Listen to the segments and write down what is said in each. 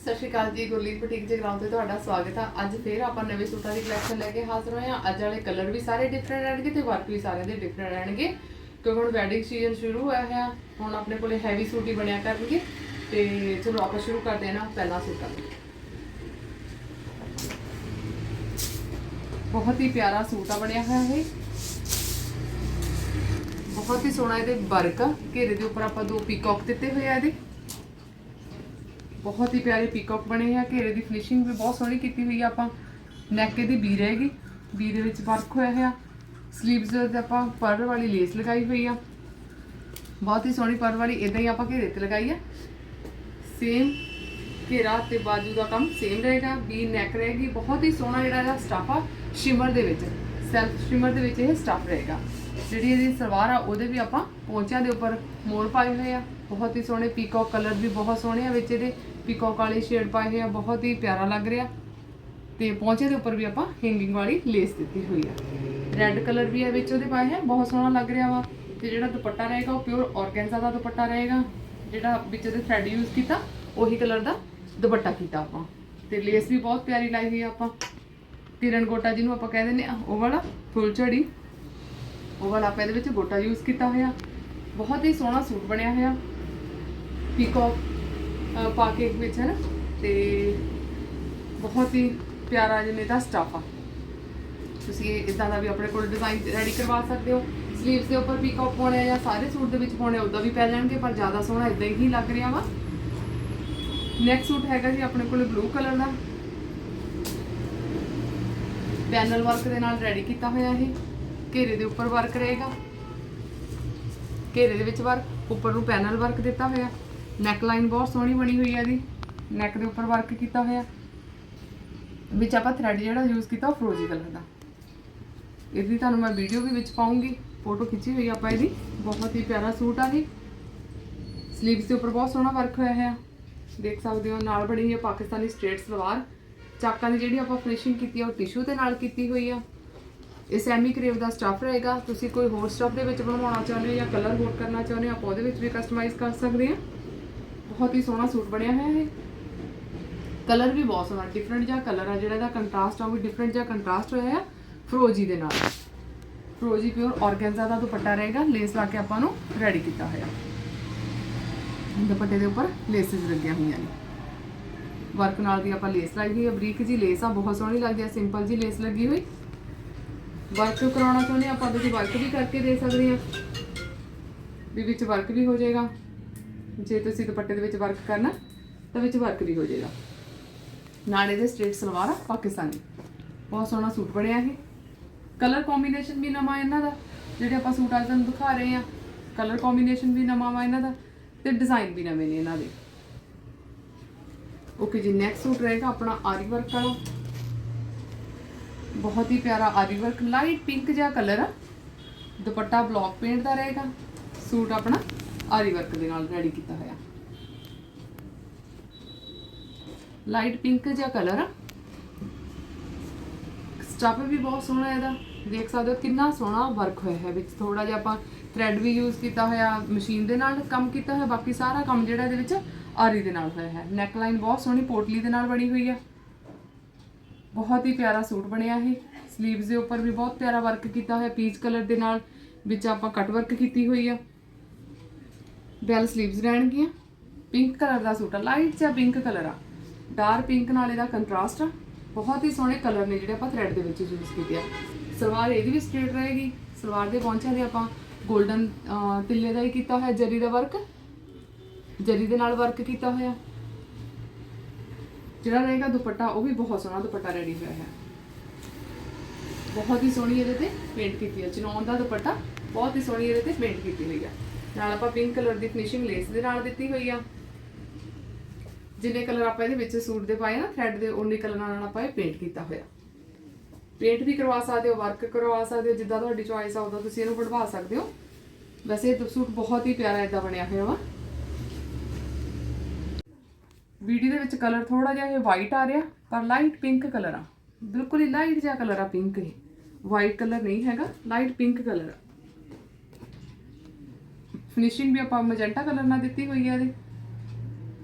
ਸਤਿ ਸ਼੍ਰੀ ਅਕਾਲ ਜੀ, ਗੁਰਲੀਨ ਬੁਟੀਕ ਜਗਰਾਉਂ ਤੇ ਤੁਹਾਡਾ ਸਵਾਗਤ ਹੈ ਅੱਜ ਫੇਰ ਆਪਾਂ ਨਵੇਂ ਸੂਟਾਂ ਦੀ ਕਲੈਕਸ਼ਨ ਲੈ ਕੇ ਹਾਜ਼ਰ ਹੋਏ ਹਾਂ ਅੱਜ ਵਾਲੇ ਕਲਰ ਵੀ ਸਾਰੇ ਡਿਫਰੈਂਟ ਰਹਿਣਗੇ ਤੇ ਵਰਕ ਵੀ ਸਾਰਿਆਂ ਦੇ ਡਿਫਰੈਂਟ ਰਹਿਣਗੇ। ਕਿਉਂਕਿ ਹੁਣ ਵੈਡਿੰਗ ਸੀਜ਼ਨ ਸ਼ੁਰੂ ਹੋਇਆ ਹੈ, ਹੁਣ ਆਪਣੇ ਕੋਲੇ ਹੈਵੀ ਸੂਟ ਹੀ ਬਣਿਆ ਕਰਨਗੇ। ਤੇ ਚਲੋ ਆਪਾਂ ਸ਼ੁਰੂ ਕਰਦੇ ਹਾਂ ਨਾ ਪਹਿਲਾ ਸੂਟ ਨਾਲ ਬਹੁਤ ਹੀ ਪਿਆਰਾ ਸੂਟ ਆ ਬਣਿਆ ਹੋਇਆ ਹੈ ਬਹੁਤ ਹੀ ਸੋਹਣਾ ਇਹਦੇ ਵਰਕ ਆ। ਘੇਰੇ ਦੇ ਉੱਪਰ ਆਪਾਂ ਦੋ ਪੀਕੌਕ ਦਿੱਤੇ ਹੋਏ ਆ ਇਹਦੇ। ਬਹੁਤ ਹੀ ਪਿਆਰੇ ਪੀਕੌਕ ਬਣੇ ਆ, ਘੇਰੇ ਦੀ ਫਿਨਿਸ਼ਿੰਗ ਵੀ ਬਹੁਤ ਸੋਹਣੀ ਕੀਤੀ ਹੋਈ ਆ, ਆਪਾਂ ਨੈਕ ਦੀ ਬੀ ਰਹੇਗੀ ਬੀ ਦੇ ਵਿੱਚ ਵਰਕ ਹੋਇਆ ਹੋਇਆ ਸਲੀਵਸ ਤੇ ਆਪਾਂ ਪਰਲ ਵਾਲੀ ਲੇਸ ਲਗਾਈ ਹੋਈ ਆ। ਬਹੁਤ ਹੀ ਸੋਹਣੀ ਪਰ ਵਾਲੀ ਇਦਾਂ ਹੀ ਆਪਾਂ ਘੇਰੇ ਤੇ ਲਗਾਈ ਆ। ਸੇਮ ਘੇਰਾ ਤੇ ਬਾਜੂ ਦਾ ਕੰਮ ਸੇਮ ਰਹੇਗਾ ਬੀ ਨੈਕ ਰਹੇਗੀ, ਬਹੁਤ ਹੀ ਸੋਹਣਾ ਜਿਹੜਾ ਇਹਦਾ ਸਟਾਫ ਆ ਸ਼ਿਮਰ ਦੇ ਵਿੱਚ ਸੈਲਫ ਸ਼ਿਮਰ ਦੇ ਵਿੱਚ ਇਹ ਸਟਾਫ ਰਹੇਗਾ। ਜਿਹੜੀ ਇਹਦੀ ਸਲਵਾਰ ਆ, ਉਹਦੇ ਵੀ ਆਪਾਂ ਪੌਂਚਿਆਂ ਦੇ ਉੱਪਰ ਮੋਰ ਪਾਏ ਹੋਏ ਆ, ਬਹੁਤ ਹੀ ਸੋਹਣੇ ਪੀਕੌਕ ਕਲਰ ਵੀ ਬਹੁਤ ਸੋਹਣੇ ਆ ਵਿੱਚ ਇਹਦੇ। ਪੀਕੌਕ ਵਾਲੇ ਸ਼ੇਡ ਪਾਏ ਹੋਏ ਆ, ਬਹੁਤ ਹੀ ਪਿਆਰਾ ਲੱਗ ਰਿਹਾ। ਤੇ ਪੌਂਚੇ ਦੇ ਉੱਪਰ ਵੀ ਆਪਾਂ ਹੈਂਗਿੰਗ ਵਾਲੀ ਲੇਸ ਦਿੱਤੀ ਹੋਈ ਆ। ਰੈੱਡ ਕਲਰ ਵੀ ਹੈ ਵਿੱਚ ਉਹਦੇ ਪਾਏ ਹੈ ਬਹੁਤ ਸੋਹਣਾ ਲੱਗ ਰਿਹਾ ਵਾ। ਤੇ ਜਿਹੜਾ ਦੁਪੱਟਾ ਰਹੇਗਾ, ਉਹ ਪਿਓਰ ਆਰਗੈਂਜ਼ਾ ਦਾ ਦੁਪੱਟਾ ਰਹੇਗਾ। ਜਿਹੜਾ ਵਿੱਚ ਉਹਦੇ ਥ੍ਰੈਡ ਯੂਜ਼ ਕੀਤਾ, ਉਹੀ ਕਲਰ ਦਾ ਦੁਪੱਟਾ ਕੀਤਾ ਆਪਾਂ। ਤੇ ਲੇਸ ਵੀ ਬਹੁਤ ਪਿਆਰੀ ਲਾਈ ਹੋਈ ਆ ਆਪਾਂ। ਕਿਰਨ ਗੋਟਾ ਜਿਹਨੂੰ ਆਪਾਂ ਕਹਿ ਦਿੰਦੇ ਆ, ਉਹ ਵਾਲਾ ਫੁੱਲ ਝੜੀ। ਉਹ ਵਾਲਾ ਆਪਾਂ ਇਹਦੇ ਵਿੱਚ ਗੋਟਾ ਯੂਜ਼ ਕੀਤਾ ਹੋਇਆ। ਬਹੁਤ ਹੀ ਸੋਹਣਾ ਸੂਟ ਬਣਿਆ ਹੋਇਆ। ਪੀਕੌਕ ਪਾ ਕੇ ਵਿੱਚ ਹੈ ਨਾ ਤੇ ਬਹੁਤ ਹੀ ਪਿਆਰਾ ਜਿਵੇਂ ਦਾ ਸਟਾਫ ਆ। ਤੁਸੀਂ ਇਦਾਂ ਦਾ ਵੀ ਆਪਣੇ ਕੋਲ ਡਿਜ਼ਾਈਨ ਰੈਡੀ ਕਰਵਾ ਸਕਦੇ ਹੋ। ਸਲੀਵਸ ਦੇ ਉੱਪਰ ਪੀਕੌਕ ਪਾਉਣੇ ਜਾਂ ਸਾਰੇ ਸੂਟ ਦੇ ਵਿੱਚ ਪਾਉਣੇ ਉਦਾਂ ਵੀ ਪੈ ਜਾਣਗੇ, ਪਰ ਜ਼ਿਆਦਾ ਸੋਹਣਾ ਇਦਾਂ ਹੀ ਲੱਗ ਰਿਹਾ ਵਾ। ਨੈਕਸਟ ਸੂਟ ਹੈਗਾ ਜੀ ਆਪਣੇ ਕੋਲ ਬਲੂ ਕਲਰ ਦਾ। ਪੈਨਲ ਵਰਕ ਦੇ ਨਾਲ ਰੈਡੀ ਕੀਤਾ ਹੋਇਆ ਇਹ। ਘੇਰੇ ਦੇ ਉੱਪਰ ਵਰਕ ਰਹੇਗਾ। ਘੇਰੇ ਦੇ ਵਿੱਚ ਵਰਕ ਉੱਪਰ ਨੂੰ ਪੈਨਲ ਵਰਕ ਦਿੱਤਾ ਹੋਇਆ। ਨੈਕ ਲਾਈਨ ਬਹੁਤ ਸੋਹਣੀ ਬਣੀ ਹੋਈ ਹੈ ਇਹਦੀ। ਨੈਕ ਦੇ ਉੱਪਰ ਵਰਕ ਕੀਤਾ ਹੋਇਆ। ਵਿੱਚ ਆਪਾਂ ਥ੍ਰੈਡ ਜਿਹੜਾ ਯੂਜ਼ ਕੀਤਾ ਉਹ ਫਰੋਜ਼ੀ ਕਲਰ ਦਾ। ਇਹਦੀ ਤੁਹਾਨੂੰ ਮੈਂ ਵੀਡੀਓ ਵੀ ਵਿੱਚ ਪਾਉਂਗੀ। ਫੋਟੋ ਖਿੱਚੀ ਹੋਈ ਆਪਾਂ ਇਹਦੀ। ਬਹੁਤ ਹੀ ਪਿਆਰਾ ਸੂਟ ਆ ਇਹ। ਸਲੀਵਸ ਦੇ ਉੱਪਰ ਬਹੁਤ ਸੋਹਣਾ ਵਰਕ ਹੋਇਆ ਹੈ ਦੇਖ ਸਕਦੇ ਹੋ, ਨਾਲ ਬਣੀ ਹੈ ਪਾਕਿਸਤਾਨੀ ਸਟ੍ਰੇਟ ਸਲਵਾਰ। ਚਾਕਾਂ ਦੀ ਜਿਹੜੀ ਆਪਾਂ ਫਿਨਿਸ਼ਿੰਗ ਕੀਤੀ ਆ, ਉਹ ਟਿਸ਼ੂ ਦੇ ਨਾਲ ਕੀਤੀ ਹੋਈ ਆ। ਇਹ ਸੈਮੀ ਕਰੇਵ ਦਾ ਸਟਫ ਰਹੇਗਾ। ਤੁਸੀਂ ਕੋਈ ਹੋਰ ਸਟਫ ਦੇ ਵਿੱਚ ਬਣਵਾਉਣਾ ਚਾਹੁੰਦੇ ਹੋ ਜਾਂ ਕਲਰ ਹੋਰ ਕਰਨਾ ਚਾਹੁੰਦੇ ਹੋ, ਆਪਾਂ ਉਹਦੇ ਵਿੱਚ ਵੀ ਕਸਟਮਾਈਜ਼ ਕਰ ਸਕਦੇ ਹਾਂ। ਬਹੁਤ ਹੀ ਸੋਹਣਾ ਸੂਟ ਬਣਿਆ ਹੋਇਆ ਹੈ ਕਲਰ ਵੀ ਬਹੁਤ ਸੋਹਣਾ ਡਿਫਰੈਂਟ ਜਿਹਾ ਕਲਰ ਆ, ਜਿਹੜਾ ਇਹਦਾ ਕੰਟਰਾਸਟ ਆ, ਉਹ ਵੀ ਡਿਫਰੈਂਟ ਜਿਹਾ ਕੰਟਰਾਸਟ ਹੋਇਆ ਹੈ ਫਰੋਜੀ ਦੇ ਨਾਲ। ਫਰੋਜੀ ਪਿਓਰ ਆਰਗੈਂਜ਼ਾ ਦਾ ਦੁਪੱਟਾ ਰਹੇਗਾ ਲੇਸ ਲਾ ਕੇ ਆਪਾਂ ਨੂੰ ਰੈਡੀ ਕੀਤਾ ਹੋਇਆ। ਦੁਪੱਟੇ ਦੇ ਉੱਪਰ ਲੇਸਿਸ ਲੱਗੀਆਂ ਹੋਈਆਂ ਨੇ। ਵਰਕ ਨਾਲ ਦੀ ਆਪਾਂ ਲੇਸ ਲਾਈ ਹੋਈ ਹੈ ਬਰੀਕ ਜੀ ਲੇਸ ਆ, ਬਹੁਤ ਸੋਹਣੀ ਲੱਗਦੀ ਹੈ ਸਿੰਪਲ ਜੀ ਲੇਸ ਲੱਗੀ ਹੋਈ। ਵਰਕ ਕਰਾਉਣਾ ਚਾਹੁੰਦੇ ਹਾਂ ਆਪਾਂ ਉਹਦੇ ਵਰਕ ਵੀ ਕਰਕੇ ਦੇ ਸਕਦੇ ਹਾਂ ਵੀ ਵਿੱਚ ਵਰਕ ਵੀ ਹੋ ਜਾਏਗਾ। ਜੇ ਤੁਸੀਂ ਦੁਪੱਟੇ ਦੇ ਵਿੱਚ ਵਰਕ ਕਰਨਾ, ਤਾਂ ਵਿੱਚ ਵਰਕ ਵੀ ਹੋ ਜਾਏਗਾ। ਨਾਲੇ ਦੇ ਸਟ੍ਰੇਟ ਸਲਵਾਰ ਆ, ਪਾਕਿਸਤਾਨੀ। ਬਹੁਤ ਸੋਹਣਾ ਸੂਟ ਬਣਿਆ ਇਹ। ਕਲਰ ਕੰਬੀਨੇਸ਼ਨ ਵੀ ਨਵਾਂ ਇਹਨਾਂ ਦਾ, ਜਿਹੜੇ ਆਪਾਂ ਸੂਟ ਅੱਜ ਤੁਹਾਨੂੰ ਦਿਖਾ ਰਹੇ ਆ ਕਲਰ ਕੰਬੀਨੇਸ਼ਨ ਵੀ ਨਵਾਂ ਵਾ ਇਹਨਾਂ ਦਾ, ਤੇ ਡਿਜ਼ਾਈਨ ਵੀ ਨਵੇਂ ਨੇ ਇਹਨਾਂ ਦੇ। ਓਕੇ ਜੀ ਨੈਕਸਟ ਸੂਟ ਰਹੇਗਾ ਆਪਣਾ ਆਰੀ ਵਰਕ ਵਾਲਾ। ਬਹੁਤ ਹੀ ਪਿਆਰਾ ਆਰੀ ਵਰਕ ਲਾਈਟ ਪਿੰਕ ਜਿਹਾ ਕਲਰ ਆ। ਦੁਪੱਟਾ ਬਲੌਕ ਪੇਂਟ ਦਾ ਰਹੇਗਾ। ਸੂਟ ਆਪਣਾ ਆਰੀ ਵਰਕ ਦੇ ਨਾਲ ਰੈਡੀ ਕੀਤਾ ਹੋਇਆ। ਲਾਈਟ ਪਿੰਕ ਜਿਹਾ ਕਲਰ ਆ। ਸਟਾਫ ਵੀ ਬਹੁਤ ਸੋਹਣਾ ਇਹਦਾ। ਦੇਖ ਸਕਦੇ ਹੋ ਕਿੰਨਾ ਸੋਹਣਾ ਵਰਕ ਹੋਇਆ ਹੈ। ਵਿੱਚ ਥੋੜਾ ਜਿਹਾ ਆਪਾਂ ਥ੍ਰੈਡ ਵੀ ਯੂਜ਼ ਕੀਤਾ ਹੋਇਆ ਮਸ਼ੀਨ ਦੇ ਨਾਲ ਕੰਮ ਕੀਤਾ ਹੋਇਆ। ਬਾਕੀ ਸਾਰਾ ਕੰਮ ਜਿਹੜਾ ਇਹਦੇ ਵਿੱਚ ਆਰੀ ਦੇ ਨਾਲ ਹੋਇਆ ਹੈ। ਨੈਕ ਲਾਈਨ ਬਹੁਤ ਸੋਹਣੀ ਪੋਟਲੀ ਦੇ ਨਾਲ ਬਣੀ ਹੋਈ ਆ ਬਹੁਤ ਹੀ ਪਿਆਰਾ ਸੂਟ ਬਣਿਆ ਇਹ। ਸਲੀਵਸ ਦੇ ਉੱਪਰ ਵੀ ਬਹੁਤ ਪਿਆਰਾ ਵਰਕ ਕੀਤਾ ਹੋਇਆ। ਪੀਚ ਕਲਰ ਦੇ ਨਾਲ ਵਿੱਚ ਆਪਾਂ ਕਟ ਵਰਕ ਕੀਤੀ ਹੋਈ ਆ। ਬੈਲ ਸਲੀਵਸ ਰਹਿਣਗੀਆਂ। ਪਿੰਕ ਕਲਰ ਦਾ ਸੂਟ ਆ ਲਾਈਟ ਜਿਹਾ ਪਿੰਕ ਕਲਰ ਆ। ਡਾਰਕ ਪਿੰਕ ਨਾਲ ਇਹਦਾ ਕੰਟਰਾਸਟ ਆ। ਬਹੁਤ ਹੀ ਸੋਹਣੇ ਕਲਰ ਨੇ ਜਿਹੜੇ ਆਪਾਂ ਥ੍ਰੈਡ ਦੇ ਵਿੱਚ ਯੂਜ਼ ਕੀਤੇ ਆ। ਸਲਵਾਰ ਇਹਦੀ ਵੀ ਸਟ੍ਰੇਟ ਰਹੇਗੀ। ਸਲਵਾਰ ਦੇ ਪੌਂਚਿਆਂ ਦੇ ਆਪਾਂ 골ਡਨ ਤਿੱਲੇ ਦਾ ਹੀ ਕੀਤਾ ਹੋਇਆ ਜਰੀ ਦਾ ਵਰਕ ਜਰੀ ਦੇ ਨਾਲ ਵਰਕ ਕੀਤਾ ਹੋਇਆ। ਜਿਹੜਾ ਰਹੇਗਾ ਦੁਪੱਟਾ, ਉਹ ਵੀ ਬਹੁਤ ਸੋਹਣਾ ਦੁਪੱਟਾ ਰੈਡੀ ਹੋਇਆ ਹੈ। ਬਹੁਤ ਹੀ ਸੋਹਣੀ ਇਹਦੇ ਤੇ ਪੇਂਟ ਕੀਤੀ ਹੈ ਚਨੌਨ ਦਾ ਦੁਪੱਟਾ। ਬਹੁਤ ਹੀ ਸੋਹਣੀ ਇਹਦੇ ਤੇ ਪੇਂਟ ਕੀਤੀ ਹੋਈ ਆ। ਨਾਲ ਆਪਾਂ ਪਿੰਕ ਕਲਰ ਦੀ ਫਿਨਿਸ਼ਿੰਗ ਲੇਸ ਦੇ ਨਾਲ ਦਿੱਤੀ ਹੋਈ ਆ। ਜਿੰਨੇ ਕਲਰ ਆਪਾਂ ਇਹਦੇ ਵਿੱਚ ਸੂਟ ਦੇ ਪਾਏ ਨਾ ਥ੍ਰੈਡ ਦੇ ਉਨੇ ਕਲਰਾਂ ਨਾਲ ਆਪਾਂ ਇਹ ਪੇਂਟ ਕੀਤਾ ਹੋਇਆ। ਪੇਂਟ ਵੀ ਕਰਵਾ ਸਕਦੇ ਹੋ ਵਰਕ ਕਰਵਾ ਸਕਦੇ ਹੋ, ਜਿੱਦਾਂ ਤੁਹਾਡੀ ਚੋਇਸ ਆ, ਉਦਾਂ ਤੁਸੀਂ ਇਹਨੂੰ ਬਣਵਾ ਸਕਦੇ ਹੋ। ਵੈਸੇ ਇਹ ਸੂਟ ਬਹੁਤ ਹੀ ਪਿਆਰਾ ਇਦਾਂ ਬਣਿਆ ਹੋਇਆ ਵਾ। ਵੀਡੀਓ ਦੇ ਵਿੱਚ ਕਲਰ ਥੋੜਾ ਜਿਹਾ ਇਹ ਵਾਈਟ ਆ ਰਿਹਾ, ਪਰ ਲਾਈਟ ਪਿੰਕ ਕਲਰ ਆ। ਬਿਲਕੁਲ ਹੀ ਲਾਈਟ ਜਿਹਾ ਕਲਰ ਆ ਪਿੰਕ ਇਹ। ਵਾਈਟ ਕਲਰ ਨਹੀਂ ਹੈਗਾ ਲਾਈਟ ਪਿੰਕ ਕਲਰ ਆ। ਫਿਨਿਸ਼ਿੰਗ ਵੀ ਆਪਾਂ ਮੈਜੈਂਟਾ ਕਲਰ ਨਾਲ ਦਿੱਤੀ ਹੋਈ ਹੈ ਇਹਦੇ।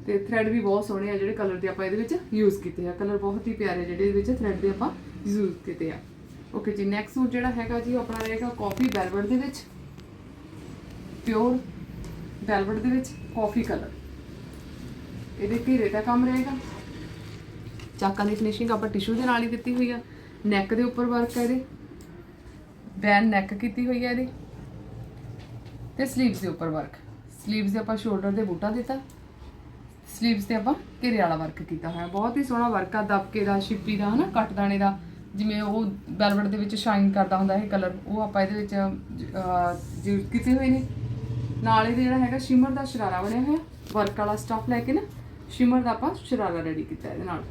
ਤੇ ਥ੍ਰੈਡ ਵੀ ਬਹੁਤ ਸੋਹਣੇ ਆ ਜਿਹੜੇ ਕਲਰ ਦੇ ਆਪਾਂ ਇਹਦੇ ਵਿੱਚ ਯੂਜ਼ ਕੀਤੇ ਆ। ਕਲਰ ਬਹੁਤ ਹੀ ਪਿਆਰੇ ਜਿਹੜੇ ਇਹਦੇ ਵਿੱਚ ਥ੍ਰੈਡ ਦੇ ਆਪਾਂ ਯੂਜ਼ ਕੀਤੇ ਆ। ਓਕੇ ਜੀ ਨੈਕਸਟ ਸੂਟ ਜਿਹੜਾ ਹੈਗਾ ਜੀ ਉਹ ਆਪਣਾ ਰਹੇਗਾ ਕਾਫੀ ਵੈਲਵਟ ਦੇ ਵਿੱਚ। ਪਿਓਰ ਵੈਲਵਟ ਦੇ ਵਿੱਚ ਕਾਫੀ ਕਲਰ ਇਹਦੇ ਘੇਰੇ ਦਾ ਕੰਮ ਰਹੇਗਾ। ਚਾਕਾਂ ਦੀ ਫਿਨਿਸ਼ਿੰਗ ਆਪਾਂ ਟਿਸ਼ੂ ਦੇ ਨਾਲ ਹੀ ਦਿੱਤੀ ਹੋਈ ਆ। ਨੈਕ ਦੇ ਉੱਪਰ ਵਰਕ ਹੈ ਇਹਦੇ। ਬੈਨ ਨੈਕ ਕੀਤੀ ਹੋਈ ਹੈ ਇਹਦੀ। ਤੇ ਸਲੀਵਸ ਦੇ ਉੱਪਰ ਵਰਕ ਸਲੀਵਸ ਦੇ ਆਪਾਂ ਸ਼ੋਲਡਰ ਦੇ ਬੂਟਾ ਦਿੱਤਾ। ਸਲੀਵਸ ਤੇ ਆਪਾਂ ਘੇਰੇ ਵਾਲਾ ਵਰਕ ਕੀਤਾ ਹੋਇਆ। ਬਹੁਤ ਹੀ ਸੋਹਣਾ ਵਰਕ ਆ, ਦਬਕੇ ਦਾ, ਛਿੱਪੀ ਦਾ, ਹਨਾ, ਕੱਟ ਦਾਣੇ ਦਾ। ਜਿਵੇਂ ਉਹ ਵੈਲਵਟ ਦੇ ਵਿੱਚ ਸ਼ਾਈਨ ਕਰਦਾ ਹੁੰਦਾ ਇਹ ਕਲਰ ਉਹ ਆਪਾਂ ਇਹਦੇ ਵਿੱਚ ਯੂਜ਼ ਕੀਤੇ ਹੋਏ ਨੇ। ਨਾਲ ਇਹਦੇ ਜਿਹੜਾ ਹੈਗਾ ਸ਼ਿਮਰ ਦਾ ਸ਼ਰਾਰਾ ਬਣਿਆ ਹੋਇਆ ਵਰਕ ਵਾਲਾ ਸਟਫ ਲੈ ਕੇ ਨਾ ਸ਼ਿਮਰ ਦਾ ਆਪਾਂ ਸ਼ਰਾਰਾ ਰੈਡੀ ਕੀਤਾ ਇਹਦੇ ਨਾਲ।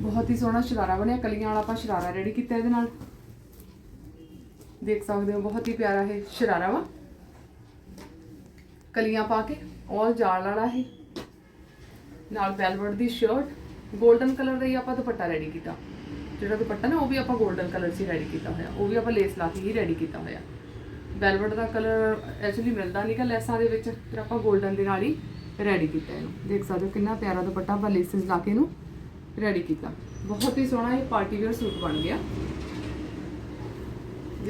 ਬਹੁਤ ਹੀ ਸੋਹਣਾ ਸ਼ਰਾਰਾ ਬਣਿਆ, ਕਲੀਆਂ ਵਾਲਾ ਆਪਾਂ ਸ਼ਰਾਰਾ ਰੈਡੀ ਕੀਤਾ ਇਹਦੇ ਨਾਲ। ਦੇਖ ਸਕਦੇ ਹੋ, ਬਹੁਤ ਹੀ ਪਿਆਰਾ ਹੈ ਸ਼ਰਾਰਾ ਵਾ। ਕਲੀਆਂ ਪਾ ਕੇ ਔਰ ਜਾਲ ਵਾਲਾ ਹੈ ਨਾਲ ਵੈਲਵਟ ਦੀ ਸ਼ਰਟ ਗੋਲਡਨ ਕਲਰ ਦਾ ਹੀ ਆਪਾਂ ਦੁਪੱਟਾ ਰੈਡੀ ਕੀਤਾ। ਜਿਹੜਾ ਦੁਪੱਟਾ ਨਾ, ਉਹ ਵੀ ਆਪਾਂ ਗੋਲਡਨ ਕਲਰ 'ਚ ਰੈਡੀ ਕੀਤਾ ਹੋਇਆ। ਉਹ ਵੀ ਆਪਾਂ ਲੇਸ ਲਾ ਕੇ ਹੀ ਰੈਡੀ ਕੀਤਾ ਹੋਇਆ। ਵੈਲਵਟ ਦਾ ਕਲਰ ਐਕਚੁਅਲੀ ਮਿਲਦਾ ਨਹੀਂ ਨਹੀਂਗਾ ਲੈਸਾਂ ਦੇ ਵਿੱਚ, ਫਿਰ ਆਪਾਂ ਗੋਲਡਨ ਦੇ ਨਾਲ ਹੀ ਰੈਡੀ ਕੀਤਾ ਇਹਨੂੰ। ਦੇਖ ਸਕਦੇ ਹੋ ਕਿੰਨਾ ਪਿਆਰਾ ਦੁਪੱਟਾ ਆਪਾਂ ਲੇਸਿਸ ਲਾ ਕੇ ਇਹਨੂੰ ਰੈਡੀ ਕੀਤਾ। ਬਹੁਤ ਹੀ ਸੋਹਣਾ ਇਹ ਪਾਰਟੀ ਵੇਅਰ ਸੂਟ ਬਣ ਗਿਆ।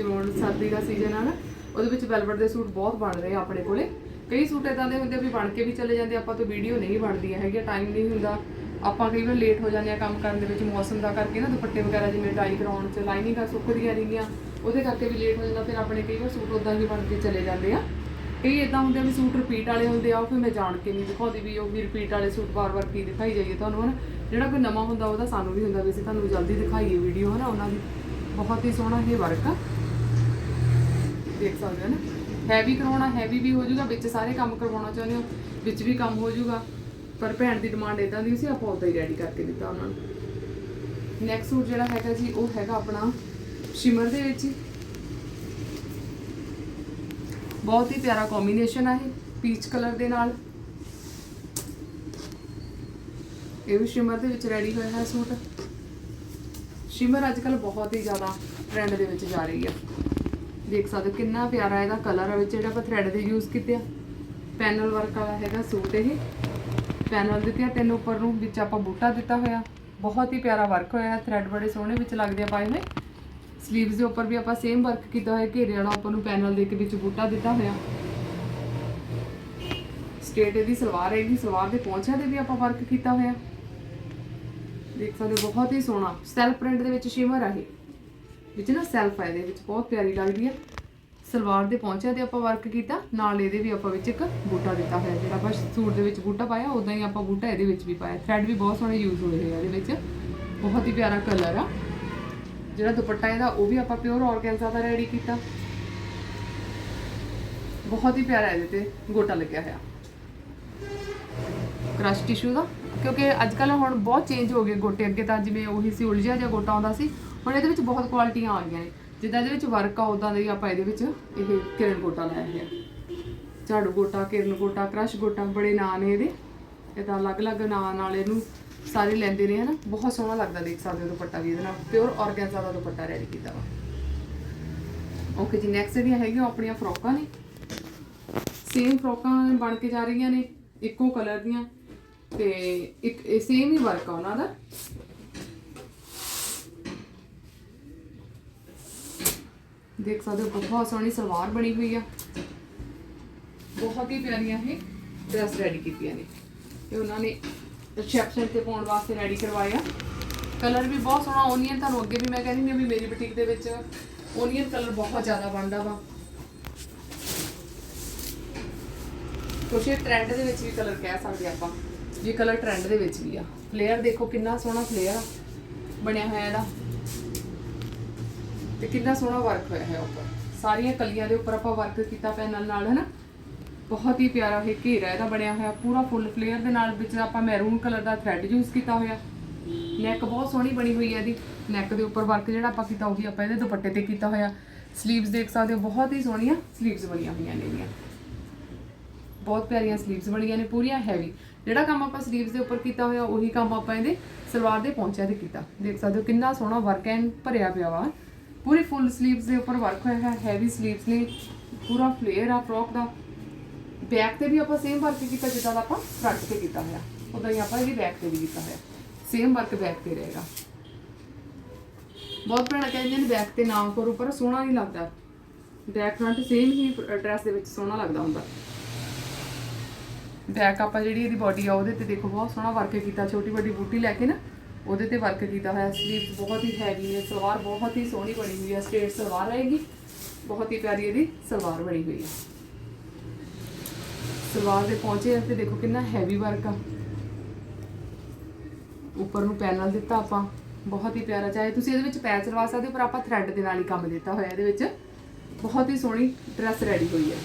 ਜਿਵੇਂ ਹੁਣ ਸਰਦੀ ਦਾ ਸੀਜ਼ਨ ਆ ਨਾ, ਉਹਦੇ ਵਿੱਚ ਵੈਲਵਟ ਦੇ ਸੂਟ ਬਹੁਤ ਬਣ ਰਹੇ ਆ ਆਪਣੇ ਕੋਲੇ। ਕਈ ਸੂਟ ਇਦਾਂ ਦੇ ਹੁੰਦੇ ਆ ਵੀ ਬਣ ਕੇ ਵੀ ਚਲੇ ਜਾਂਦੇ ਆਪਾਂ ਤੋਂ ਵੀਡੀਓ ਨਹੀਂ ਬਣਦੀਆਂ ਹੈਗੀਆਂ ਟਾਈਮ ਨਹੀਂ ਹੁੰਦਾ। ਆਪਾਂ ਕਈ ਵਾਰ ਲੇਟ ਹੋ ਜਾਂਦੇ ਆ ਕੰਮ ਕਰਨ ਦੇ ਵਿੱਚ, ਮੌਸਮ ਦਾ ਕਰਕੇ ਨਾ ਦੁਪੱਟੇ ਵਗੈਰਾ ਜਿਵੇਂ ਡਾਈ ਕਰਾਉਣ ਚ ਲਾਈਨਿੰਗਾਂ ਸੁੱਕਦੀਆਂ ਰਹੀਆਂ ਉਹਦੇ ਕਰਕੇ ਵੀ ਲੇਟ ਹੋ ਜਾਂਦਾ, ਫਿਰ ਆਪਣੇ ਕਈ ਵਾਰ ਸੂਟ ਉਦਾਂ ਹੀ ਬਣ ਕੇ ਚਲੇ ਜਾਂਦੇ ਆ। ਕਈ ਇਦਾਂ ਹੁੰਦੇ ਆ ਵੀ ਸੂਟ ਰਿਪੀਟ ਵਾਲੇ ਹੁੰਦੇ ਆ, ਉਹ ਫਿਰ ਮੈਂ ਜਾਣ ਕੇ ਨਹੀਂ ਦਿਖਾਉਂਦੀ ਵੀ ਉਹ ਵੀ ਰਿਪੀਟ ਵਾਲੇ ਸੂਟ ਵਾਰ-ਵਾਰ ਕੀ ਦਿਖਾਈ ਜਾਈਏ ਤੁਹਾਨੂੰ, ਹਨਾ? ਜਿਹੜਾ ਕੋਈ ਨਵਾਂ ਹੁੰਦਾ, ਉਹਦਾ ਸਾਨੂੰ ਵੀ ਹੁੰਦਾ ਵੀ ਅਸੀਂ ਤੁਹਾਨੂੰ ਜਲਦੀ ਦਿਖਾਈਏ ਵੀਡੀਓ ਹਨਾ? ਉਹਨਾਂ ਦੀ ਬਹੁਤ ਹੀ ਸੋਹਣਾ ਇਹ ਵਰਕ ਆ। ਦੇਖ ਸਕਦੇ ਹੋ ਨਾ। ਹੈਵੀ ਕਰਵਾਉਣਾ ਹੈਵੀ ਵੀ ਹੋ ਜਾਊਗਾ, ਵਿੱਚ ਸਾਰੇ ਕੰਮ ਕਰਵਾਉਣਾ ਚਾਹੁੰਦੇ ਹੋ, ਵਿੱਚ ਵੀ ਕੰਮ ਹੋ ਜਾਊਗਾ। ਪਰ ਭੈਣ ਦੀ ਡਿਮਾਂਡ ਇਦਾਂ ਦੀ ਸੀ, ਆਪਾਂ ਉਦਾਂ ਹੀ ਰੈਡੀ ਕਰਕੇ ਦਿੱਤਾ ਉਹਨਾਂ ਨੂੰ। ਨੈਕਸਟ ਸੂਟ ਜਿਹੜਾ ਹੈਗਾ ਜੀ, ਉਹ ਹੈਗਾ ਆਪਣਾ ਸ਼ਿਮਰ ਦੇ ਵਿੱਚ। ਹੀ ਬਹੁਤ ਹੀ ਪਿਆਰਾ ਕੰਬੀਨੇਸ਼ਨ ਆ ਇਹ ਪੀਚ ਕਲਰ ਦੇ ਨਾਲ। ਇਹ ਵੀ ਸ਼ਿਮਰ ਦੇ ਵਿੱਚ ਰੈਡੀ ਹੋਇਆ ਹੈ ਸੂਟ ਸ਼ਿਮਰ ਅੱਜ ਕੱਲ ਬਹੁਤ ਹੀ ਜ਼ਿਆਦਾ ਟ੍ਰੈਂਡ ਦੇ ਵਿੱਚ ਜਾ ਰਹੀ ਆ ਦੇਖ ਸਕਦੇ ਹੋ, ਕਿੰਨਾ ਪਿਆਰਾ ਇਹਦਾ ਕਲਰ ਆ, ਵਿੱਚ ਜਿਹੜਾ ਆਪਾਂ ਥ੍ਰੈਡ ਦੇ ਯੂਜ਼ ਕੀਤੇ ਆ। ਪੈਨਲ ਵਰਕ ਵਾਲਾ ਹੈਗਾ ਸੂਟ ਇਹ। ਪੈਨਲ ਦਿੱਤੇ ਆ ਤਿੰਨ ਉੱਪਰ ਨੂੰ ਵਿੱਚ ਆਪਾਂ ਬੂਟਾ ਦਿੱਤਾ ਹੋਇਆ। ਬਹੁਤ ਹੀ ਪਿਆਰਾ ਵਰਕ ਹੋਇਆ ਹੈ ਥ੍ਰੈਡ ਬੜੇ ਸੋਹਣੇ ਵਿੱਚ ਲੱਗਦੇ ਆ ਪਾਏ ਹੋਏ। ਸਲੀਵਸ ਦੇ ਉੱਪਰ ਵੀ ਆਪਾਂ ਸੇਮ ਵਰਕ ਕੀਤਾ ਹੋਇਆ, ਘੇਰੇ ਵਾਲਾ ਉੱਪਰ ਨੂੰ ਪੈਨਲ ਦੇ ਕੇ ਵਿੱਚ ਬੂਟਾ ਦਿੱਤਾ ਹੋਇਆ। ਸਟੇਟ ਇਹਦੀ ਸਲਵਾਰ ਹੈਗੀ ਸਲਵਾਰ ਦੇ ਪੌਂਚਿਆਂ ਤੇ ਵੀ ਆਪਾਂ ਵਰਕ ਕੀਤਾ ਹੋਇਆ। ਦੇਖ ਸਕਦੇ ਹੋ, ਬਹੁਤ ਹੀ ਸੋਹਣਾ। ਸੈਲਫ ਪ੍ਰਿੰਟ ਦੇ ਵਿੱਚ ਸ਼ਿਮਰ ਆ ਇਹ। ਵਿੱਚ ਨਾ ਸੈਲਫ ਆ ਇਹਦੇ ਵਿੱਚ, ਬਹੁਤ ਪਿਆਰੀ ਲੱਗਦੀ ਆ। ਸਲਵਾਰ ਦੇ ਪਹੁੰਚਿਆ ਤੇ ਆਪਾਂ ਵਰਕ ਕੀਤਾ, ਨਾਲ ਇਹਦੇ ਵੀ ਆਪਾਂ ਵਿੱਚ ਇੱਕ ਬੂਟਾ ਦਿੱਤਾ ਹੋਇਆ ਜਿਹੜਾ ਆਪਾਂ ਸੂਟ ਦੇ ਵਿੱਚ ਬੂਟਾ ਪਾਇਆ ਉਦਾਂ ਹੀ ਆਪਾਂ ਬੂਟਾ ਇਹਦੇ ਵਿੱਚ ਵੀ ਪਾਇਆ। ਥ੍ਰੈਡ ਵੀ ਬਹੁਤ ਸੋਹਣੇ ਯੂਜ਼ ਹੋਏ ਹੋਏ ਆ ਇਹਦੇ ਵਿੱਚ। ਬਹੁਤ ਹੀ ਪਿਆਰਾ ਕਲਰ ਆ। ਜਿਹੜਾ ਦੁਪੱਟਾ ਇਹਦਾ, ਉਹ ਵੀ ਆਪਾਂ ਪਿਓਰ ਆਰਗੈਂਜ਼ਾ ਦਾ ਰੈਡੀ ਕੀਤਾ। ਬਹੁਤ ਹੀ ਪਿਆਰਾ ਇਹਦੇ ਤੇ ਗੋਟਾ ਲੱਗਿਆ ਹੋਇਆ। ਕ੍ਰਸ਼ ਟਿਸ਼ੂ ਦਾ। ਕਿਉਂਕਿ ਅੱਜ ਕੱਲ ਹੁਣ ਬਹੁਤ ਚੇਂਜ ਹੋ ਗਏ ਗੋਟੇ ਅੱਗੇ ਤਾਂ, ਜਿਵੇਂ ਉਹੀ ਸੀ, ਉਲਝਿਆ ਜਿਹਾ ਗੋਟਾ ਆਉਂਦਾ ਸੀ। ਹੁਣ ਇਹਦੇ ਵਿੱਚ ਬਹੁਤ ਕੁਆਲਿਟੀਆਂ ਆ ਗਈਆਂ ਨੇ। ਜਿੱਦਾਂ ਇਹਦੇ ਵਿੱਚ ਵਰਕ ਆ ਉਦਾਂ ਦੇ ਹੀ ਆਪਾਂ ਇਹਦੇ ਵਿੱਚ ਇਹ ਕਿਰਨ ਗੋਟਾ ਲਾਇਆ ਹੈ ਝਾੜੂ ਗੋਟਾ, ਕਿਰਨ ਗੋਟਾ, ਕ੍ਰਸ਼ ਗੋਟਾ, ਬੜੇ ਨਾਂ ਨੇ ਇਹਦੇ। ਇਹ ਤਾਂ ਅਲੱਗ-ਅਲੱਗ ਨਾਂ ਨਾਲ ਇਹਨੂੰ ਸਾਰੇ ਲੈਂਦੇ ਨੇ, ਹਨਾ? ਬਹੁਤ ਸੋਹਣਾ ਲੱਗਦਾ ਦੇਖ ਸਕਦੇ ਹੋ ਦੁਪੱਟਾ ਵੀ ਇਹਦੇ ਨਾਲ। ਪਿਓਰ ਆਰਗੈਂਜ਼ਾ ਦਾ ਦੁਪੱਟਾ ਰੈਡੀ ਕੀਤਾ ਵਾ। ਓਕੇ ਜੀ ਨੈਕਸਟ ਜਿਹੜੀਆਂ ਹੈਗੀਆਂ ਆਪਣੀਆਂ ਫਰੋਕਾਂ ਨੇ। ਸੇਮ ਫਰੋਕਾਂ ਬਣ ਕੇ ਜਾ ਰਹੀਆਂ ਨੇ, ਇੱਕੋ ਕਲਰ ਦੀਆਂ। ਤੇ ਇੱਕ ਸੇਮ ਹੀ ਵਰਕ ਆ ਉਹਨਾਂ ਦਾ। ਦੇਖ ਸਕਦੇ ਹੋ, ਬਹੁਤ ਸੋਹਣੀ ਸਲਵਾਰ ਬਣੀ ਹੋਈ ਆ। ਬਹੁਤ ਹੀ ਪਿਆਰੀਆਂ ਇਹ ਡਰੈਸ ਰੈਡੀ ਕੀਤੀਆਂ ਨੇ। ਇਹ ਉਹਨਾਂ ਨੇ ਰਿਸੈਪਸ਼ਨ ਤੇ ਪਾਉਣ ਵਾਸਤੇ ਰੈਡੀ ਕਰਵਾਇਆ ਕਲਰ ਵੀ ਬਹੁਤ ਸੋਹਣਾ ਓਨੀਅਨ ਤੁਹਾਨੂੰ ਅੱਗੇ ਵੀ ਮੈਂ ਕਹਿੰਦੀ ਹਾਂ ਵੀ ਮੇਰੀ ਬੁਟੀਕ ਦੇ ਵਿੱਚ ਓਨੀਅਨ ਕਲਰ ਬਹੁਤ ਜ਼ਿਆਦਾ ਬਣਦਾ ਵਾ। ਕੁਛ ਇਹ ਟ੍ਰੈਂਡ ਦੇ ਵਿੱਚ ਵੀ ਕਲਰ ਕਹਿ ਸਕਦੇ ਆਪਾਂ। ਜੀ ਕਲਰ ਟ੍ਰੈਂਡ ਦੇ ਵਿੱਚ ਵੀ ਆ। ਫਲੇਅਰ ਦੇਖੋ ਕਿੰਨਾ ਸੋਹਣਾ ਫਲੇਅਰ ਬਣਿਆ ਹੋਇਆ ਇਹਦਾ। ਤੇ ਕਿੰਨਾ ਸੋਹਣਾ ਵਰਕ ਹੋਇਆ ਹੈ ਉੱਪਰ। ਸਾਰੀਆਂ ਕਲੀਆਂ ਦੇ ਉੱਪਰ ਆਪਾਂ ਵਰਕ ਕੀਤਾ ਪੈਨਲ ਨਾਲ ਹੈ ਨਾ ਬਹੁਤ ਹੀ ਪਿਆਰਾ ਇਹ ਘੇਰਾ ਇਹਦਾ ਬਣਿਆ ਹੋਇਆ, ਪੂਰਾ ਫੁੱਲ ਫਲੇਅਰ ਦੇ ਨਾਲ ਵਿੱਚ ਆਪਾਂ ਮੈਰੂਨ ਕਲਰ ਦਾ ਥ੍ਰੈਡ ਯੂਜ਼ ਕੀਤਾ ਹੋਇਆ। ਨੈਕ ਬਹੁਤ ਸੋਹਣੀ ਬਣੀ ਹੋਈ ਹੈ ਇਹਦੀ। ਨੈਕ ਦੇ ਉੱਪਰ ਵਰਕ ਜਿਹੜਾ ਆਪਾਂ ਕੀਤਾ, ਉਹੀ ਆਪਾਂ ਇਹਦੇ ਦੁਪੱਟੇ ਤੇ ਕੀਤਾ ਹੋਇਆ। ਸਲੀਵਸ ਦੇਖ ਸਕਦੇ ਹੋ, ਬਹੁਤ ਹੀ ਸੋਹਣੀਆਂ ਸਲੀਵਸ ਬਣੀਆਂ ਹੋਈਆਂ ਨੇ ਇਹਦੀਆਂ। ਬਹੁਤ ਪਿਆਰੀਆਂ ਸਲੀਵਸ ਬਣੀਆਂ ਨੇ, ਪੂਰੀਆਂ ਹੈਵੀ ਜਿਹੜਾ ਕੰਮ ਆਪਾਂ ਸਲੀਵਸ ਦੇ ਉੱਪਰ ਕੀਤਾ ਹੋਇਆ, ਉਹੀ ਕੰਮ ਆਪਾਂ ਇਹਦੇ ਸਲਵਾਰ ਦੇ ਪੌਂਚਿਆਂ ਤੇ ਕੀਤਾ। ਦੇਖ ਸਕਦੇ ਹੋ ਕਿੰਨਾ ਸੋਹਣਾ ਵਰਕ ਐਨ ਭਰਿਆ ਪਿਆ ਵਾ। ਪੂਰੀ ਫੁੱਲ ਸਲੀਵਸ ਦੇ ਉੱਪਰ ਵਰਕ ਹੋਇਆ ਹੈ ਹੈਵੀ ਸਲੀਵਸ ਨੇ, ਪੂਰਾ ਫਲੇਅਰ ਆ ਫਰੋਕ ਦਾ। ਬੈਕ ਤੇ ਵੀ ਆਪਾਂ ਸੇਮ ਵਰਕ ਕੀਤਾ ਜਿੱਦਾਂ ਦਾ ਆਪਾਂ ਫਰੰਟ ਤੇ ਕੀਤਾ ਹੋਇਆ। ਉਦਾਂ ਹੀ ਆਪਾਂ ਇਹਦੀ ਬੈਕ ਤੇ ਵੀ ਕੀਤਾ ਹੋਇਆ। ਸੇਮ ਵਰਕ ਬੈਕ ਤੇ ਰਹੇਗਾ। ਬਹੁਤ ਭੈਣਾਂ ਕਹਿੰਦੀਆਂ ਨੇ ਬੈਕ ਤੇ ਨਾ ਕਰੋ, ਪਰ ਸੋਹਣਾ ਨਹੀਂ ਲੱਗਦਾ। ਬੈਕ ਫਰੰਟ ਸੇਮ ਹੀ ਡਰੈਸ ਦੇ ਵਿੱਚ ਸੋਹਣਾ ਲੱਗਦਾ ਹੁੰਦਾ। ਬੈਕ ਆਪਾਂ ਜਿਹੜੀ ਇਹਦੀ ਬਾਡੀ ਆ, ਉਹਦੇ ਤੇ ਦੇਖੋ, ਬਹੁਤ ਸੋਹਣਾ ਵਰਕ ਕੀਤਾ, ਛੋਟੀ ਵੱਡੀ ਬੂਟੀ ਲੈ ਕੇ ਨਾ। ਉਹਦੇ ਤੇ ਵਰਕ ਕੀਤਾ ਹੋਇਆ ਸਲੀਵਸ ਬਹੁਤ ਹੀ ਹੈਵੀ ਹੈ, ਸਲਵਾਰ ਬਹੁਤ ਹੀ ਸੋਹਣੀ ਬਣੀ ਹੋਈ ਹੈ ਸਟ੍ਰੇਟ ਸਲਵਾਰ ਰਹੇਗੀ। ਬਹੁਤ ਹੀ ਪਿਆਰੀ ਇਹਦੀ ਸਲਵਾਰ ਬਣੀ ਹੋਈ ਹੈ। ਸਲਵਾਰ ਦੇ ਪਹੁੰਚੇ ਤੇ ਦੇਖੋ ਕਿੰਨਾ ਹੈਵੀ ਵਰਕ ਆ। ਉੱਪਰ ਨੂੰ ਪੈਨਲ ਦਿੱਤਾ ਆਪਾਂ, ਬਹੁਤ ਹੀ ਪਿਆਰਾ। ਚਾਹੇ ਤੁਸੀਂ ਇਹਦੇ ਵਿੱਚ ਪੈਚ ਲਵਾ ਸਕਦੇ ਹੋ, ਪਰ ਆਪਾਂ ਥ੍ਰੈਡ ਦੇ ਨਾਲ ਹੀ ਕੰਮ ਦਿੱਤਾ ਹੋਇਆ ਇਹਦੇ ਵਿੱਚ। ਬਹੁਤ ਹੀ ਸੋਹਣੀ ਡਰੈਸ ਰੈਡੀ ਹੋਈ ਹੈ।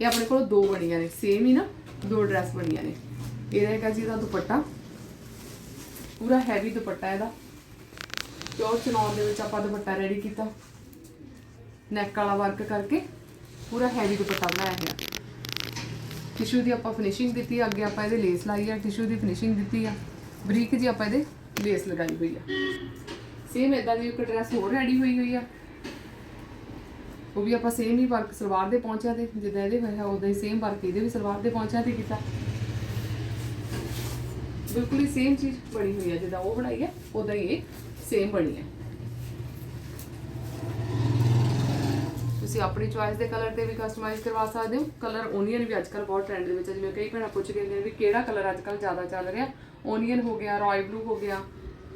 ਇਹ ਆਪਣੇ ਕੋਲ ਦੋ ਬਣੀਆਂ ਨੇ ਸੇਮ ਹੀ ਨਾ, ਦੋ ਡਰੈਸ ਬਣੀਆਂ ਨੇ। ਇਹਦਾ ਹੈਗਾ ਜੀ, ਇਹਦਾ ਦੁਪੱਟਾ। ਪੂਰਾ ਹੈਵੀ ਦੁਪੱਟਾ ਇਹਦਾ। ਪਿਓਰ ਚਨੌਨ ਦੇ ਵਿੱਚ ਆਪਾਂ ਦੁਪੱਟਾ ਰੈਡੀ ਕੀਤਾ। ਨੈਕ ਵਾਲਾ ਵਰਕ ਕਰਕੇ ਪੂਰਾ ਹੈਵੀ ਦੁਪੱਟਾ ਬਣਾਇਆ ਹੈ ਟਿਸ਼ੂ ਦੀ ਆਪਾਂ ਫਿਨਿਸ਼ਿੰਗ ਦਿੱਤੀ ਆ, ਅੱਗੇ ਆਪਾਂ ਇਹਦੇ ਲੇਸ ਲਾਈ ਆ ਟਿਸ਼ੂ ਦੀ ਫਿਨਿਸ਼ਿੰਗ ਦਿੱਤੀ ਆ। ਬਰੀਕ ਜੀ ਆਪਾਂ ਇਹਦੇ ਲੇਸ ਲਗਾਈ ਹੋਈ ਆ। ਸੇਮ ਇਦਾਂ ਦੀ ਇੱਕ ਡਰੈਸ ਹੋਰ ਰੈਡੀ ਹੋਈ ਹੋਈ ਆ। ਉਹ ਵੀ ਆਪਾਂ ਸੇਮ ਹੀ ਵਰਕ ਸਲਵਾਰ ਦੇ ਪਹੁੰਚਿਆ ਤੇ ਜਿੱਦਾਂ ਇਹਦੇ ਹੋਇਆ ਉਦਾਂ ਹੀ ਸੇਮ ਵਰਕ ਇਹਦੇ ਵੀ ਸਲਵਾਰ ਦੇ ਪਹੁੰਚਿਆ ਤੇ ਕੀਤਾ। ਬਿਲਕੁਲ ਹੀ ਸੇਮ ਚੀਜ਼ ਬਣੀ ਹੋਈ ਹੈ ਜਿੱਦਾਂ ਉਹ ਬਣਾਈ ਹੈ ਉਦਾਂ ਹੀ ਇਹ ਸੇਮ ਬਣੀ ਹੈ। ਤੁਸੀਂ ਆਪਣੀ ਚੁਆਇਸ ਦੇ ਕਲਰ ਤੇ ਵੀ ਕਸਟਮਾਈਜ਼ ਕਰਵਾ ਸਕਦੇ ਹੋ। ਕਲਰ ਓਨੀਅਨ ਵੀ ਅੱਜਕੱਲ ਬਹੁਤ ਟ੍ਰੈਂਡ ਦੇ ਵਿੱਚ ਹੈ ਜਿਵੇਂ ਕਈ ਭੈਣਾਂ ਪੁੱਛ ਗਏ ਨੇ ਵੀ ਕਿਹੜਾ ਕਲਰ ਅੱਜਕੱਲ ਜ਼ਿਆਦਾ ਚੱਲ ਰਿਹਾ? ਓਨੀਅਨ ਹੋ ਗਿਆ ਰਾਇਲ ਬਲੂ ਹੋ ਗਿਆ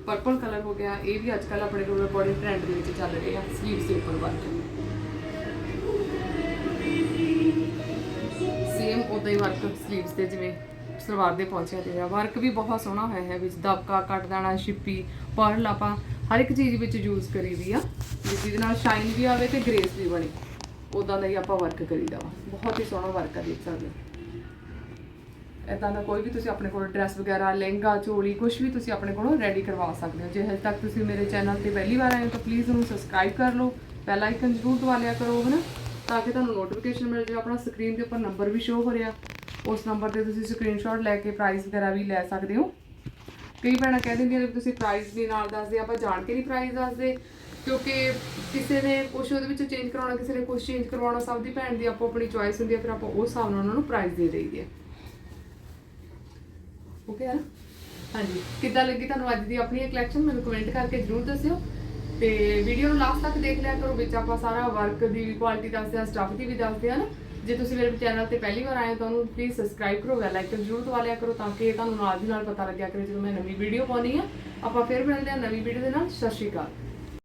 ਪਰਪਲ ਕਲਰ ਹੋ ਗਿਆ, ਇਹ ਵੀ ਅੱਜਕੱਲ ਆਪਣੇ ਕੋਲ ਬੜੇ ਟ੍ਰੈਂਡ ਦੇ ਵਿੱਚ ਚੱਲ ਰਹੇ ਆ ਸਲੀਵਸ ਦੇ ਉੱਪਰ ਵਰਕ ਸੇਮ ਉਦਾਂ ਹੀ ਵਰਕ ਸਲੀਵਸ ਤੇ ਜਿਵੇਂ ਸਲਵਾਰ ਦੇ ਪਹੁੰਚਿਆ ਤੇ ਆ। ਵਰਕ ਵੀ ਬਹੁਤ ਸੋਹਣਾ ਹੋਇਆ ਹੈ ਵਿੱਚ, ਦਬਕਾ, ਕੱਟ ਦਾਣਾ, ਛਿੱਪੀ, ਪਰਲ ਆਪਾਂ ਹਰ ਇੱਕ ਚੀਜ਼ ਵਿੱਚ ਯੂਜ਼ ਕਰੀ ਦੀ ਆ। ਜਿਹਦੇ ਨਾਲ ਸ਼ਾਈਨ ਵੀ ਆਵੇ ਤੇ ਗ੍ਰੇਸ ਵੀ ਬਣੇ। ਉਦਾਂ ਦਾ ਹੀ ਆਪਾਂ ਵਰਕ ਕਰੀਦਾ ਵਾ। ਬਹੁਤ ਹੀ ਸੋਹਣਾ ਵਰਕ ਆ ਦੇਖ ਸਕਦੇ ਇਦਾਂ ਦਾ ਕੋਈ ਵੀ ਤੁਸੀਂ ਆਪਣੇ ਕੋਲ ਡਰੈਸ ਵਗੈਰਾ, ਲਹਿੰਗਾ, ਚੋਲੀ ਕੁਝ ਵੀ ਤੁਸੀਂ ਆਪਣੇ ਕੋਲੋਂ ਰੈਡੀ ਕਰਵਾ ਸਕਦੇ ਹੋ। ਜੇ ਹਜੇ ਤੱਕ ਤੁਸੀਂ ਮੇਰੇ ਚੈਨਲ ਤੇ ਪਹਿਲੀ ਵਾਰ ਆਏ ਹੋ ਤਾਂ ਪਲੀਜ਼ ਉਹਨੂੰ ਸਬਸਕ੍ਰਾਈਬ ਕਰ ਲਓ। ਬੈਲ ਆਈਕਨ ਜ਼ਰੂਰ ਦਬਾ ਲਿਆ ਕਰੋ, ਹਨਾ? ਤਾਂ ਕਿ ਤੁਹਾਨੂੰ ਨੋਟੀਫਿਕੇਸ਼ਨ ਮਿਲ ਜਾਵੇ। ਆਪਣਾ ਸਕਰੀਨ ਦੇ ਉੱਪਰ ਨੰਬਰ ਵੀ ਸ਼ੋ ਹੋ ਰਿਹਾ। ਉਸ ਨੰਬਰ ਤੇ ਤੁਸੀਂ ਸਕਰੀਨਸ਼ਾਟ ਲੈ ਕੇ ਪ੍ਰਾਈਸ ਵਗੈਰਾ ਵੀ ਲੈ ਸਕਦੇ ਹੋ। ਕਈ ਭੈਣਾਂ ਕਹਿ ਦਿੰਦੀਆਂ ਨੇ ਤੁਸੀਂ ਪ੍ਰਾਈਸ ਵੀ ਨਾਲ ਦੱਸਦੇ, ਆਪਾਂ ਜਾਣ ਕੇ ਨਹੀਂ ਪ੍ਰਾਈਸ ਦੱਸਦੇ। ਕਿਉਂਕਿ ਕਿਸੇ ਨੇ ਕੁਝ ਉਹਦੇ ਵਿੱਚ ਚੇਂਜ ਕਰਾਉਣਾ, ਕਿਸੇ ਨੇ ਕੁਝ ਚੇਂਜ ਕਰਵਾਉਣਾ, ਸਭ ਦੀ ਭੈਣ ਦੀ ਆਪੋ ਆਪਣੀ ਚੁਆਇਸ ਹੁੰਦੀ ਹੈ, ਫਿਰ ਆਪਾਂ ਉਸ ਹਿਸਾਬ ਨਾਲ ਉਹਨਾਂ ਨੂੰ ਪ੍ਰਾਈਸ ਦੇ ਦੇਈਦੇ ਆ ਓਕੇ ਹੈ ਹਾਂਜੀ। ਕਿੱਦਾਂ ਲੱਗੀ ਤੁਹਾਨੂੰ ਅੱਜ ਦੀ ਆਪਣੀ ਕਲੈਕਸ਼ਨ ਮੈਨੂੰ ਕਮੈਂਟ ਕਰਕੇ ਜਰੂਰ ਦੱਸਿਓ। ਤੇ ਵੀਡੀਓ ਨੂੰ ਲਾਸਟ ਤੱਕ ਦੇਖ ਲਿਆ ਕਰੋ, ਵਿੱਚ ਆਪਾਂ ਸਾਰਾ ਵਰਕ ਦੀ ਕੁਆਲਿਟੀ ਦੱਸਦੇ ਆ ਸਟਾਫ ਦੀ ਵੀ ਦੱਸਦੇ ਆ ਨਾ। ਜੇ ਤੁਸੀਂ ਮੇਰੇ ਚੈਨਲ ਤੇ ਪਹਿਲੀ ਵਾਰ ਆਏ ਤਾਂ ਉਹਨੂੰ ਪਲੀਜ਼ ਸਬਸਕ੍ਰਾਈਬ ਕਰੋ ਬੈਲ ਆਈਕਨ ਜਰੂਰ ਦਬਾ ਲਿਆ ਕਰੋ ਤਾਂ ਕਿ ਤੁਹਾਨੂੰ ਨਾਲ ਦੀ ਨਾਲ ਪਤਾ ਲੱਗਿਆ ਕਰੇ ਜਦੋਂ ਮੈਂ ਨਵੀਂ ਵੀਡੀਓ ਪਾਉਣੀ ਆ ਆਪਾਂ ਫਿਰ ਮਿਲਦੇ ਹਾਂ ਨਵੀਂ ਵੀਡੀਓ ਦੇ ਨਾਲ। ਸਤਿ ਸ਼੍ਰੀ ਅਕਾਲ।